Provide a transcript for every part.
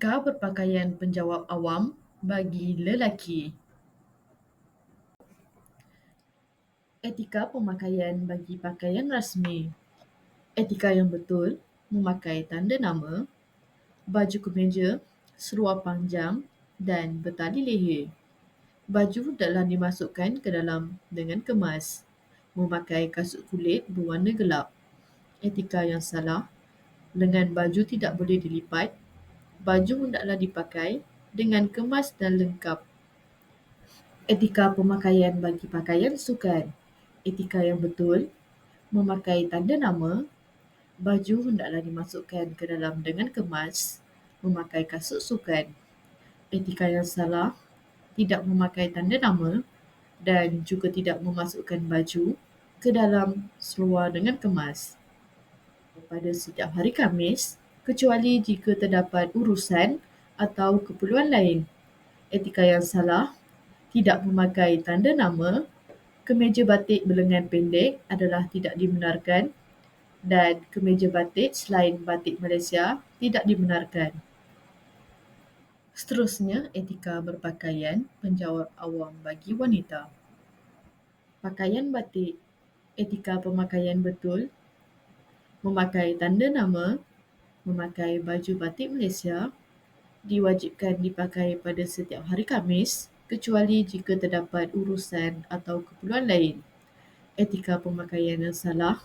Etika berpakaian penjawat awam bagi lelaki. Etika pemakaian bagi pakaian rasmi. Etika yang betul memakai tanda nama, baju kemeja, seluar panjang dan bertali leher. Baju hendaklah dimasukkan ke dalam dengan kemas. Memakai kasut kulit berwarna gelap. Etika yang salah, lengan baju tidak boleh dilipat. Baju hendaklah dipakai dengan kemas dan lengkap. Etika pemakaian bagi pakaian sukan. Etika yang betul, memakai tanda nama, baju hendaklah dimasukkan ke dalam dengan kemas. Memakai kasut sukan. Etika yang salah, tidak memakai tanda nama dan juga tidak memasukkan baju ke dalam seluar dengan kemas. Pada setiap hari Khamis, kecuali jika terdapat urusan atau keperluan lain. Etika yang salah, tidak memakai tanda nama, kemeja batik berlengan pendek adalah tidak dibenarkan dan kemeja batik selain batik Malaysia tidak dibenarkan. Seterusnya, etika berpakaian penjawat awam bagi wanita. Pakaian batik, etika pemakaian betul, memakai tanda nama, memakai baju batik Malaysia diwajibkan dipakai pada setiap hari Khamis kecuali jika terdapat urusan atau keperluan lain. Etika pemakaian yang salah,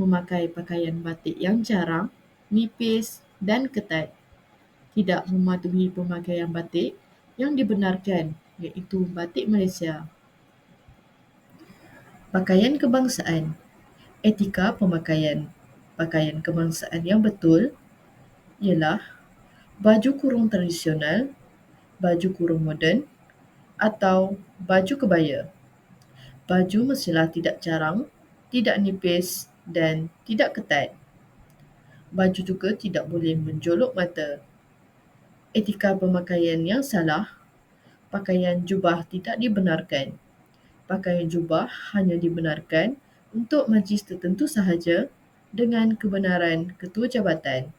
memakai pakaian batik yang jarang, nipis dan ketat. Tidak mematuhi pemakaian batik yang dibenarkan iaitu batik Malaysia. Pakaian kebangsaan. Etika pemakaian pakaian kebangsaan yang betul ialah baju kurung tradisional, baju kurung moden atau baju kebaya. Baju mestilah tidak jarang, tidak nipis dan tidak ketat. Baju juga tidak boleh menjolok mata. Etika pemakaian yang salah, pakaian jubah tidak dibenarkan. Pakaian jubah hanya dibenarkan untuk majlis tertentu sahaja dengan kebenaran ketua jabatan.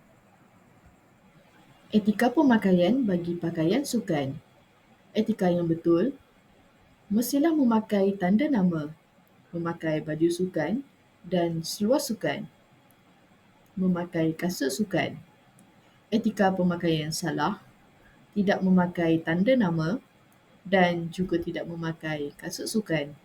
Etika pemakaian bagi pakaian sukan. Etika yang betul mestilah memakai tanda nama, memakai baju sukan dan seluar sukan, memakai kasut sukan. Etika pemakaian salah, tidak memakai tanda nama dan juga tidak memakai kasut sukan.